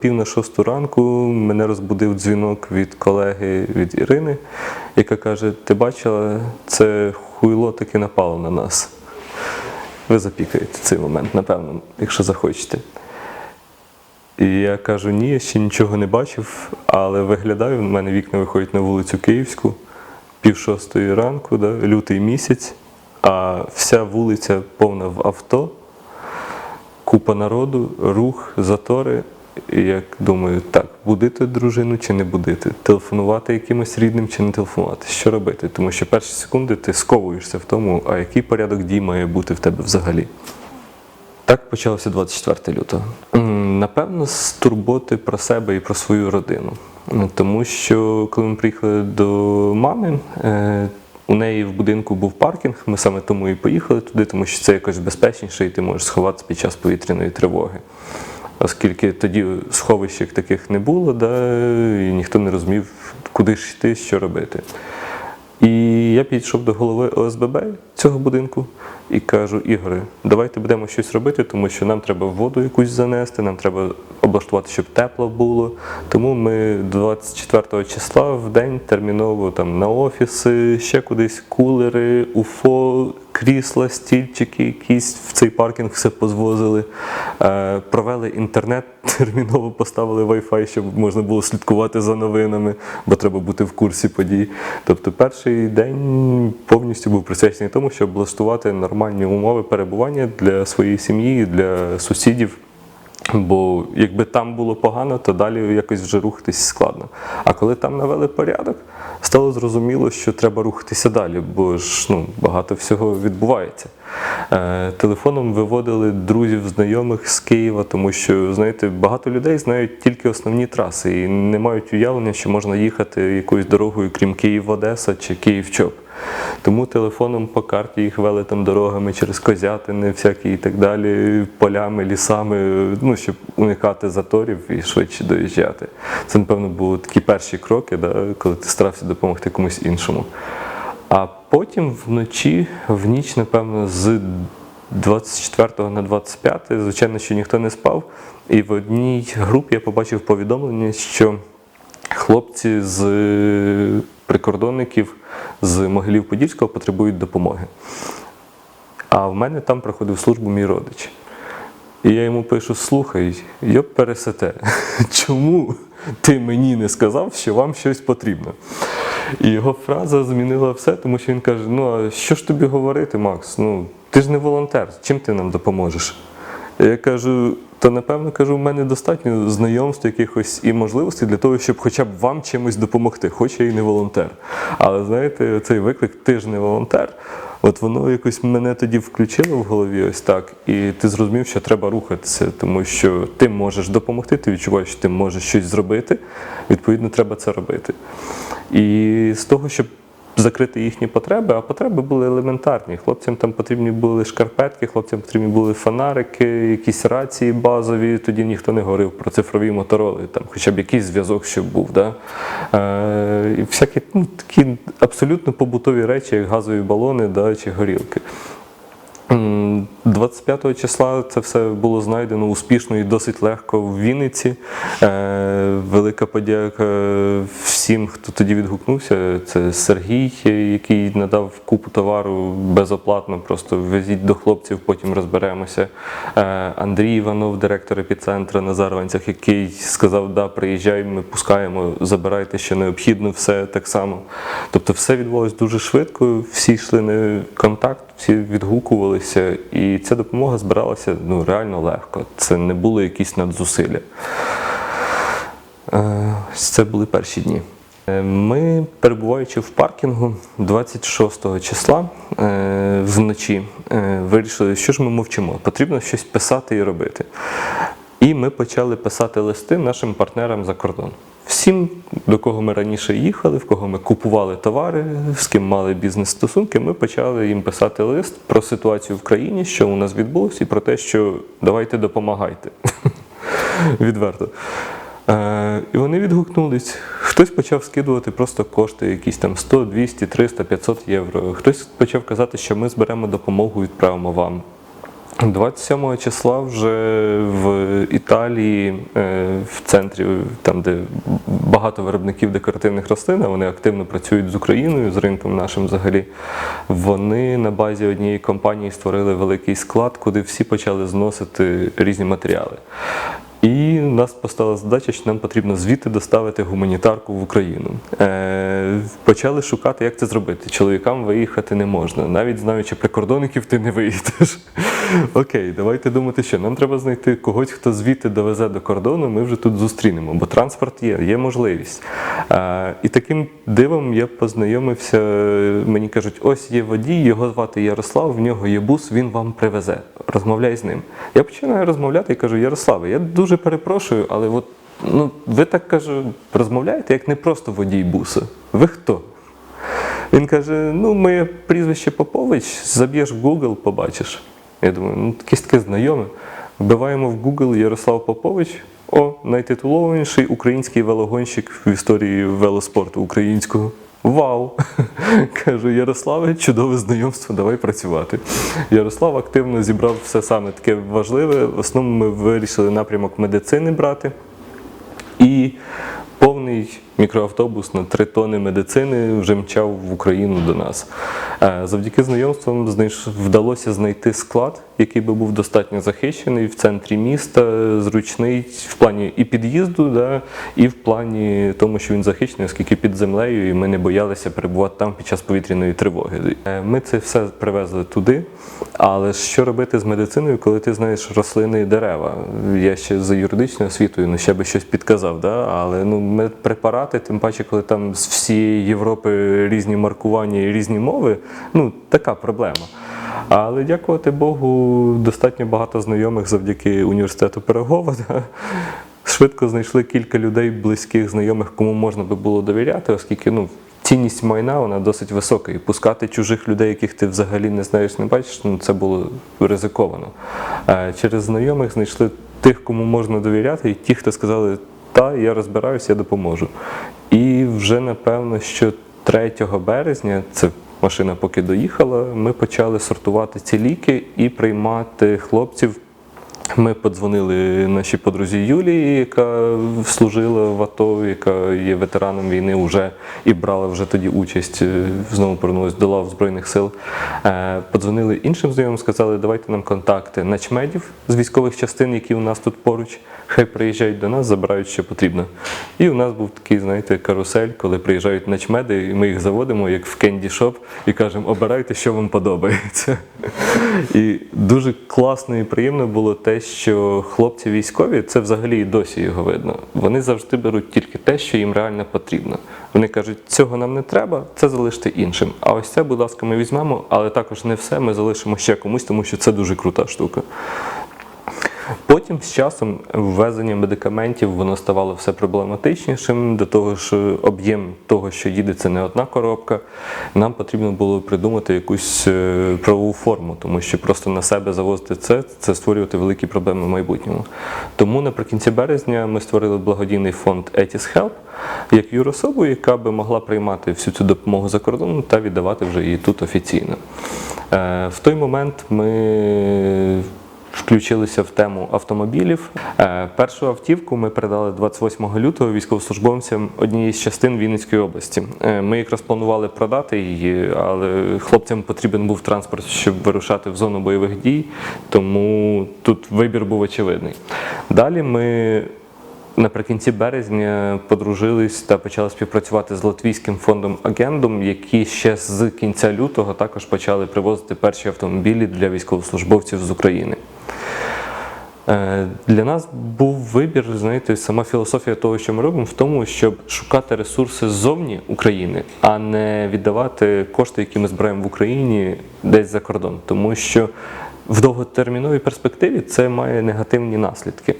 Пів на шосту ранку мене розбудив дзвінок від колеги від Ірини, яка каже: Ти бачила, це хуйло таки напало на нас. Ви запікаєте цей момент, напевно, якщо захочете. І я кажу, ні, я ще нічого не бачив, але виглядаю, в мене вікна виходять на вулицю Київську, пів шостої ранку, да, лютий місяць, а вся вулиця повна в авто, купа народу, рух, затори. Як думаю, так, будити дружину чи не будити, телефонувати якимось рідним чи не телефонувати, що робити? Тому що перші секунди ти сковуєшся в тому, а який порядок дій має бути в тебе взагалі. Так почалося 24 лютого. Напевно, з турботи про себе і про свою родину. Тому що коли ми приїхали до мами, е, у неї в будинку був паркінг. Ми саме тому і поїхали туди, тому що це якось безпечніше, і ти можеш сховатися під час повітряної тривоги. Оскільки тоді сховищ як таких не було, да, і ніхто не розумів, куди ж йти, що робити. І я підійшов до голови ОСББ цього будинку і кажу: Ігоре, давайте будемо щось робити, тому що нам треба воду якусь занести, нам треба облаштувати, щоб тепло було. Тому ми 24 числа в день терміново там на офіси, ще кудись кулери, уфо, крісла, стільчики, якісь в цей паркінг все позвозили. Е, провели інтернет, терміново поставили Wi-Fi, щоб можна було слідкувати за новинами, бо треба бути в курсі подій. Тобто перший день повністю був присвячений тому, щоб облаштувати нормальні умови перебування для своєї сім'ї, для сусідів. Бо якби там було погано, то далі якось вже рухатись складно. А коли там навели порядок, стало зрозуміло, що треба рухатися далі, бо ж ну, багато всього відбувається. Е, телефоном виводили друзів, знайомих з Києва, тому що, знаєте, багато людей знають тільки основні траси і не мають уявлення, що можна їхати якоюсь дорогою, крім Київ-Одеса чи Київ-Чоп. Тому телефоном по карті їх вели там дорогами через Козятини, всякі і так далі, полями, лісами, ну, щоб уникати заторів і швидше доїжджати. Це, напевно, були такі перші кроки, да, коли ти старався допомогти комусь іншому. А потім вночі, в ніч, напевно, з 24 на 25, звичайно, що ніхто не спав. І в одній групі я побачив повідомлення, що хлопці з прикордонників з Могилів Подільського потребують допомоги. А в мене там проходив службу мій родич. І я йому пишу: слухай, йоп пересете, чому ти мені не сказав, що вам щось потрібно? І його фраза змінила все, тому що він каже: Ну, а що ж тобі говорити, Макс? Ну, ти ж не волонтер, чим ти нам допоможеш? Я кажу, то напевно кажу, в мене достатньо знайомств якихось і можливостей для того, щоб хоча б вам чимось допомогти, хоч я і не волонтер. Але знаєте, цей виклик ти ж не волонтер. От воно якось мене тоді включило в голові ось так, і ти зрозумів, що треба рухатися, тому що ти можеш допомогти, ти відчуваєш, що ти можеш щось зробити. Відповідно, треба це робити. І з того, щоб закрити їхні потреби, а потреби були елементарні. Хлопцям там потрібні були шкарпетки, хлопцям потрібні були фонарики, якісь рації базові. Тоді ніхто не говорив про цифрові мотороли, там хоча б якийсь зв'язок, щоб був. Да? Е, і всякі ну, такі абсолютно побутові речі, як газові балони да, чи горілки. 25 числа це все було знайдено успішно і досить легко в Вінниці. Е, велика подяка всім, хто тоді відгукнувся. Це Сергій, який надав купу товару безоплатно, просто везіть до хлопців, потім розберемося. Е, Андрій Іванов, директор епіцентра на Зарванцях, який сказав: да, приїжджай, ми пускаємо, забирайте, що необхідно, все так само. Тобто все відбувалось дуже швидко, всі йшли на контакт, всі відгукувалися, і ця допомога збиралася ну, реально легко. Це не було якісь надзусилля. Е, Це були перші дні. Е, Ми, перебуваючи в паркінгу 26 числа е, вночі, вирішили, що ж ми мовчимо, потрібно щось писати і робити. І ми почали писати листи нашим партнерам за кордон. Всім, до кого ми раніше їхали, в кого ми купували товари, з ким мали бізнес-стосунки, ми почали їм писати лист про ситуацію в країні, що у нас відбулося, і про те, що давайте допомагайте. Відверто. Е, і вони відгукнулись. Хтось почав скидувати просто кошти, якісь там 100, 200, 300, 500 євро. Хтось почав казати, що ми зберемо допомогу, відправимо вам. 27 числа вже в Італії, е, в центрі, там де багато виробників декоративних рослин, а вони активно працюють з Україною, з ринком нашим взагалі. Вони на базі однієї компанії створили великий склад, куди всі почали зносити різні матеріали. І нас постала задача, що нам потрібно звідти доставити гуманітарку в Україну. Е, почали шукати, як це зробити. Чоловікам виїхати не можна. Навіть знаючи прикордонників, ти не виїдеш. Окей, давайте думати, що нам треба знайти когось, хто звідти довезе до кордону. Ми вже тут зустрінемо, бо транспорт є, є можливість. Е, і таким дивом я познайомився. Мені кажуть, ось є водій, його звати Ярослав, в нього є бус, він вам привезе. Розмовляй з ним. Я починаю розмовляти і кажу: Ярославе, я дуже перепрошую, але от ну, ви так кажу, розмовляєте, як не просто водій буса. Ви хто? Він каже: ну, моє прізвище Попович, заб'єш в Google, побачиш. Я думаю, ну якесь таке знайоме. Вбиваємо в Google Ярослав Попович. О, найтитулованіший український велогонщик в історії велоспорту українського. Вау! Кажу, Ярославе, чудове знайомство, давай працювати. Ярослав активно зібрав все саме таке важливе. В основному ми вирішили напрямок медицини брати. І повний мікроавтобус на три тони медицини вже мчав в Україну до нас. Е, Завдяки знайомствам вдалося знайти склад, який би був достатньо захищений в центрі міста, зручний в плані і під'їзду, да, і в плані тому, що він захищений, оскільки під землею, і ми не боялися перебувати там під час повітряної тривоги. Е, Ми це все привезли туди. Але що робити з медициною, коли ти знаєш рослини і дерева? Я ще за юридичною освітою ну, ще би щось підказав, да? але ну, медпрепарати, тим паче, коли там з всієї Європи різні маркування і різні мови, ну така проблема. Але дякувати Богу, достатньо багато знайомих завдяки університету Пирогова. Швидко знайшли кілька людей, близьких знайомих, кому можна би було довіряти, оскільки ну, цінність майна вона досить висока. І пускати чужих людей, яких ти взагалі не знаєш, не бачиш, ну це було ризиковано. Е, Через знайомих знайшли тих, кому можна довіряти, і ті, хто сказали, та я розбираюся, я допоможу. І вже напевно, що 3 березня це. Машина поки доїхала, ми почали сортувати ці ліки і приймати хлопців ми подзвонили нашій подрузі Юлії, яка служила в АТО, яка є ветераном війни вже і брала вже тоді участь, е, знову повернулася до лав Збройних сил. Е, Подзвонили іншим знайомим, сказали, давайте нам контакти начмедів з військових частин, які у нас тут поруч. Хай приїжджають до нас, забирають, що потрібно. І у нас був такий, знаєте, карусель, коли приїжджають начмеди, і ми їх заводимо, як в кенді шоп, і кажемо, обирайте, що вам подобається. І дуже класно і приємно було те, що хлопці військові, це взагалі і досі його видно. Вони завжди беруть тільки те, що їм реально потрібно. Вони кажуть, цього нам не треба, це залиште іншим. А ось це, будь ласка, ми візьмемо, але також не все ми залишимо ще комусь, тому що це дуже крута штука. Потім з часом ввезення медикаментів воно ставало все проблематичнішим, до того ж об'єм того, що їде, це не одна коробка. Нам потрібно було придумати якусь е, правову форму, тому що просто на себе завозити це, це створювати великі проблеми в майбутньому. Тому наприкінці березня ми створили благодійний фонд Etis Help як юрособу, яка би могла приймати всю цю допомогу за кордоном та віддавати вже її тут офіційно. Е, В той момент ми включилися в тему автомобілів. Е, Першу автівку ми передали 28 лютого військовослужбовцям однієї з частин Вінницької області. Е, Ми якраз планували продати її, але хлопцям потрібен був транспорт, щоб вирушати в зону бойових дій, тому тут вибір був очевидний. Далі ми Наприкінці березня подружились та почали співпрацювати з латвійським фондом Агендум, які ще з кінця лютого також почали привозити перші автомобілі для військовослужбовців з України. Е, Для нас був вибір, знаєте, сама філософія того, що ми робимо, в тому, щоб шукати ресурси ззовні України, а не віддавати кошти, які ми збираємо в Україні, десь за кордон. Тому що в довготерміновій перспективі це має негативні наслідки.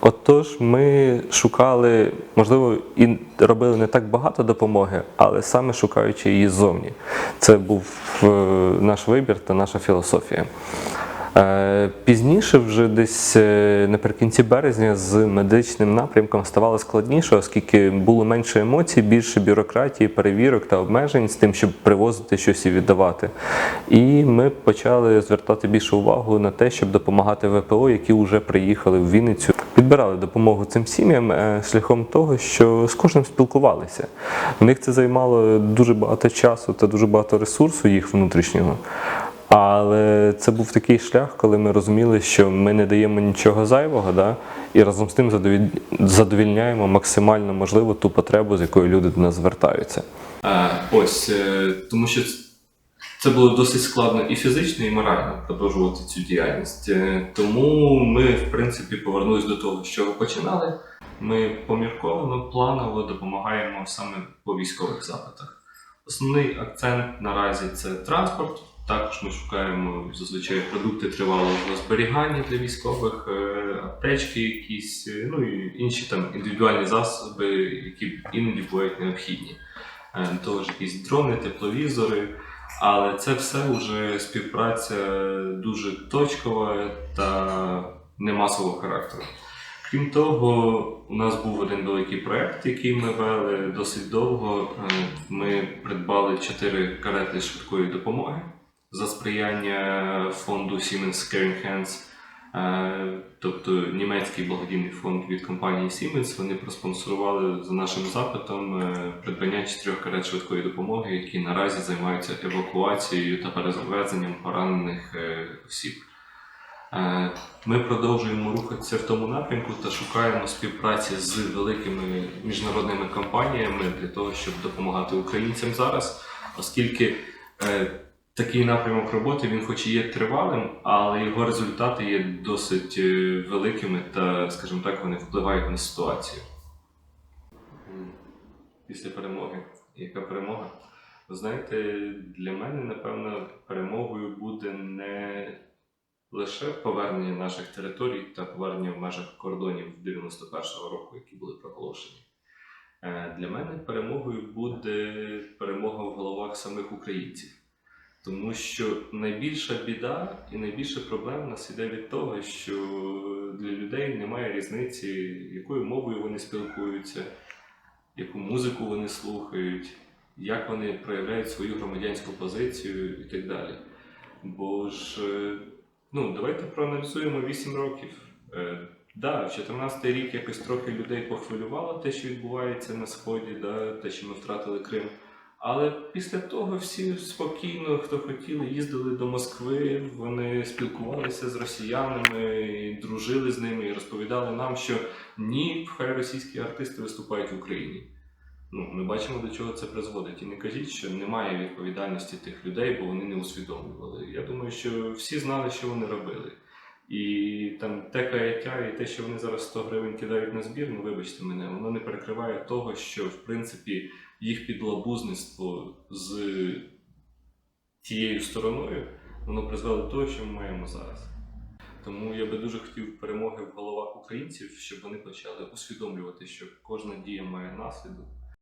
Отож, ми шукали, можливо, і робили не так багато допомоги, але саме шукаючи її ззовні. Це був е, наш вибір та наша філософія. Е, Пізніше, вже десь е, наприкінці березня, з медичним напрямком ставало складніше, оскільки було менше емоцій, більше бюрократії, перевірок та обмежень з тим, щоб привозити щось і віддавати. І ми почали звертати більше увагу на те, щоб допомагати ВПО, які вже приїхали в Вінницю. Підбирали допомогу цим сім'ям е, шляхом того, що з кожним спілкувалися. У них це займало дуже багато часу та дуже багато ресурсу їх внутрішнього. Але це був такий шлях, коли ми розуміли, що ми не даємо нічого зайвого, да? і разом з тим задовільняємо максимально можливо ту потребу, з якою люди до нас звертаються. ось е, тому що це було досить складно і фізично, і морально продовжувати цю діяльність. Е, Тому ми, в принципі, повернулись до того, чого починали. Ми помірковано, планово допомагаємо саме по військових запитах. Основний акцент наразі це транспорт. Також ми шукаємо зазвичай продукти тривалого зберігання для військових, е, аптечки, якісь, е, ну і інші там індивідуальні засоби, які іноді бувають необхідні. Е, До того ж, якісь дрони, тепловізори. Але це все вже співпраця дуже точкова та не масового характеру. Крім того, у нас був один великий проект, який ми вели досить довго. Е, Ми придбали чотири карети швидкої допомоги за сприяння фонду Siemens Caring Hands. Е, Тобто німецький благодійний фонд від компанії Siemens вони проспонсорували за нашим запитом е, придбання чотирьох карет швидкої допомоги, які наразі займаються евакуацією та перезавезенням поранених е, осіб. Ми продовжуємо рухатися в тому напрямку та шукаємо співпраці з великими міжнародними компаніями для того, щоб допомагати українцям зараз, оскільки такий напрямок роботи він хоч і є тривалим, але його результати є досить е, великими та, скажімо так, вони впливають на ситуацію. Після перемоги. Яка перемога? Ви знаєте, для мене, напевно, перемогою буде не лише повернення наших територій та повернення в межах кордонів 91-го року, які були проголошені. Е, Для мене перемогою буде перемога в головах самих українців. Тому що найбільша біда і найбільше проблем у нас іде від того, що для людей немає різниці, якою мовою вони спілкуються, яку музику вони слухають, як вони проявляють свою громадянську позицію і так далі. Бо ж, е, ну, давайте проаналізуємо 8 років. Е, Да, в 14 рік якось трохи людей похвилювало те, що відбувається на сході, да, те, що ми втратили Крим. Але після того всі спокійно, хто хотіли, їздили до Москви, вони спілкувалися з росіянами, і дружили з ними і розповідали нам, що ні, хай російські артисти виступають в Україні. Ну, ми бачимо, до чого це призводить. І не кажіть, що немає відповідальності тих людей, бо вони не усвідомлювали. Я думаю, що всі знали, що вони робили. І там те каяття, і те, що вони зараз 100 гривень кидають на збір, ну вибачте мене, воно не перекриває того, що в принципі їх підлабузництво з тією стороною, воно призвело до того, що ми маємо зараз. Тому я би дуже хотів перемоги в головах українців, щоб вони почали усвідомлювати, що кожна дія має наслідок,